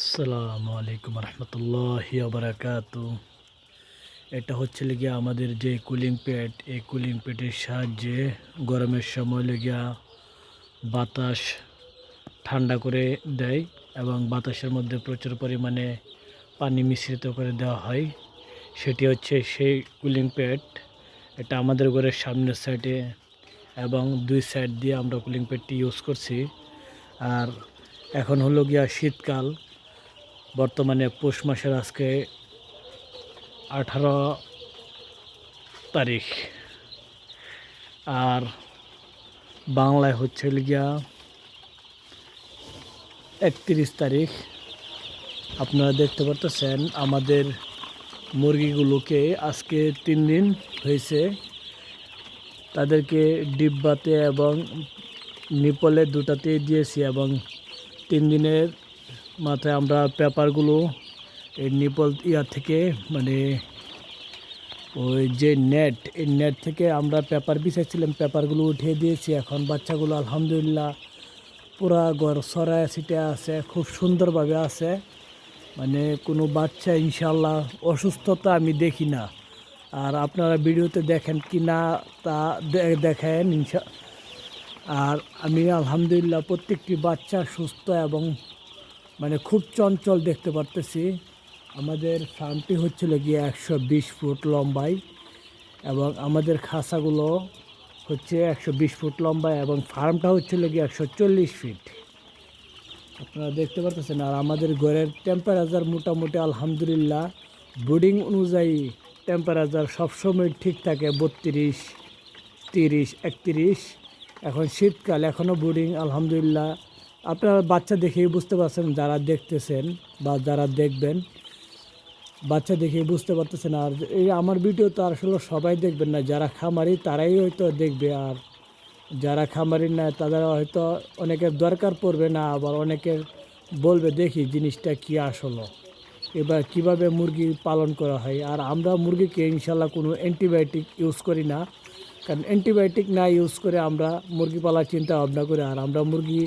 আসসালামু আলাইকুম রহমতুল্লাহ বারাকাত এটা হচ্ছে লেগিয়া আমাদের যে কুলিং প্যাড এই কুলিং প্যাডের সাহায্যে গরমের সময় লেগিয়া বাতাস ঠান্ডা করে দেয় এবং বাতাসের মধ্যে প্রচুর পরিমাণে পানি মিশ্রিত করে দেওয়া হয়। সেটি হচ্ছে সেই কুলিং প্যাড এটা আমাদের ঘরের সামনের সাইডে এবং দুই সাইড দিয়ে আমরা কুলিং প্যাডটি ইউজ করছি। আর এখন হলো গিয়া শীতকাল। বর্তমানে পৌষ মাসের আজকে আঠারো তারিখ। আর বাংলায় হচ্ছে গিয়া একত্রিশ তারিখ। আপনারা দেখতে পারতেছেন আমাদের মুরগিগুলোকে আজকে তিন দিন হয়েছে। তাদেরকে ডিব্বাতে এবং নিপলে দুটাতে দিয়েছি এবং তিন দিনের মাথায় আমরা পেপারগুলো এই নিপল ইয়া থেকে মানে ওই যে নেট, এই নেট থেকে আমরা পেপার বিছাইছিলাম, পেপারগুলো উঠিয়ে দিয়েছি। এখন বাচ্চাগুলো আলহামদুলিল্লাহ পুরা ঘর সরায় ছিটে আছে, খুব সুন্দরভাবে আছে। মানে কোনো বাচ্চা ইনশাল্লাহ অসুস্থতা আমি দেখি না। আর আপনারা ভিডিওতে দেখেন কি না তা দেখেন ইনশা, আর আমি আলহামদুলিল্লাহ প্রত্যেকটি বাচ্চা সুস্থ এবং মানে খুব চঞ্চল দেখতে পারতেছি। আমাদের ফার্মটি হচ্ছিল গিয়ে একশো বিশ ফুট লম্বায় এবং আমাদের খাঁচাগুলো হচ্ছে একশো বিশ ফুট লম্বায় এবং ফার্মটা হচ্ছিল গিয়ে একশো চল্লিশ ফিট আপনারা দেখতে পারতেছেন, আর আমাদের ঘরের টেম্পারেচার মোটামুটি আলহামদুলিল্লাহ বোর্ডিং অনুযায়ী টেম্পারেচার সবসময় ঠিক থাকে বত্রিশ, তিরিশ, একত্রিশ। এখন শীতকাল এখনও বোর্ডিং আলহামদুলিল্লাহ আপনারা বাচ্চা দেখেই বুঝতে পারছেন, যারা দেখতেছেন বা যারা দেখবেন, বাচ্চা দেখেই বুঝতে পারতেছেন। আর এই আমার ভিডিও তো আসলে সবাই দেখবেন না, যারা খামারি তারাই হয়তো দেখবে। আর যারা খামারি না, তাদের হয়তো অনেকের দরকার পড়বে না, আবার অনেকের বলবে, দেখি জিনিসটা কি আসলো? এবার কীভাবে মুরগি পালন করা হয়। আর আমরা মুরগিকে ইনশাল্লাহ কোনো অ্যান্টিবায়োটিক ইউজ করি না। কারণ অ্যান্টিবায়োটিক না ইউজ করে আমরা মুরগি পালার চিন্তা ভাবনা করি। আর আমরা মুরগি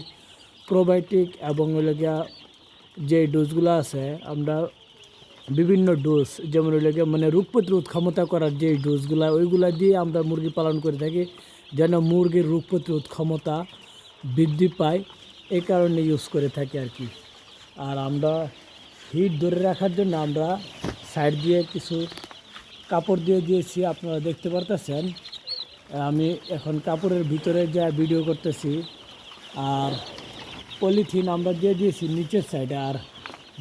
প্রোবায়োটিক এবং হইলে গিয়া যে ডোজগুলো আছে, আমরা বিভিন্ন ডোজ যেমন হইলে মানে রোগ প্রতিরোধ ক্ষমতা করার যে ডোজগুলো ওইগুলা দিয়ে আমরা মুরগি পালন করে থাকি, যেন মুরগির রোগ প্রতিরোধ ক্ষমতা বৃদ্ধি পায়, এই কারণে ইউজ করে থাকি আর কি আর আমরা হিট ধরে রাখার জন্য আমরা সাইড দিয়ে কিছু কাপড় দিয়ে দিয়েছি, আপনারা দেখতে পারতেছেন। আমি এখন কাপড়ের ভিতরে যা ভিডিও করতেছি, আর পলিথিন আমরা দিয়ে দিয়েছি নিচের সাইডে আর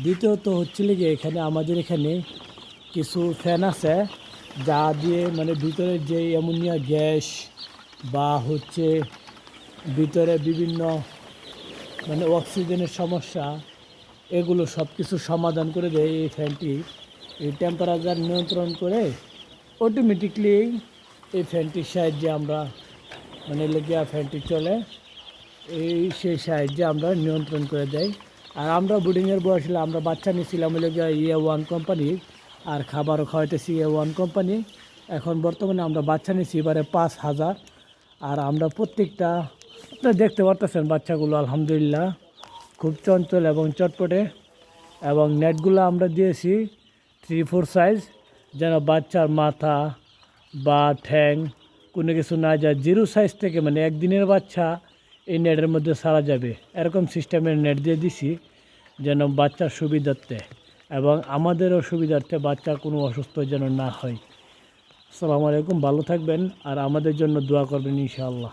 দ্বিতীয়ত হচ্ছিল গিয়ে এখানে আমাদের এখানে কিছু ফ্যান আছে, যা দিয়ে মানে ভিতরে যে অ্যামোনিয়া গ্যাস বা হচ্ছে ভিতরে বিভিন্ন মানে অক্সিজেনের সমস্যা, এগুলো সব কিছু সমাধান করে দেয় এই ফ্যানটি এই টেম্পারেচার নিয়ন্ত্রণ করে অটোমেটিকলি এই ফ্যানটির সাহায্যে আমরা মানে লেগিয়া ফ্যানটি চলে। এই সেই সাহায্যে আমরা নিয়ন্ত্রণ করে দেয় আর আমরা বোর্ডিংয়ের বয়স হলে আমরা বাচ্চা নিয়েছিলাম হলে ইয়ে ওয়ান কোম্পানির আর খাবারও খাওয়াইতেছি ইয়ে ওয়ান কোম্পানি এখন বর্তমানে আমরা বাচ্চা নিয়েছি এবারে পাঁচ হাজার। আর আমরা প্রত্যেকটা, আপনারা দেখতে পারতেছেন বাচ্চাগুলো, আলহামদুলিল্লাহ। খুব চঞ্চল এবং চটপটে। এবং নেটগুলো আমরা দিয়েছি থ্রি ফোর সাইজ যেন বাচ্চার মাথা বা ঠ্যাং কোনো কিছু না যায়। জিরো সাইজ থেকে মানে একদিনের বাচ্চা এই নেটের মধ্যে সারা যাবে। এরকম সিস্টেমের নেট দিয়ে দিছি যেন বাচ্চার সুবিধার্থে এবং আমাদেরও সুবিধার্থে বাচ্চা কোনো অসুস্থ যেন না হয়। আসসালামু আলাইকুম, ভালো থাকবেন আর আমাদের জন্য দোয়া করবেন ইনশাআল্লাহ।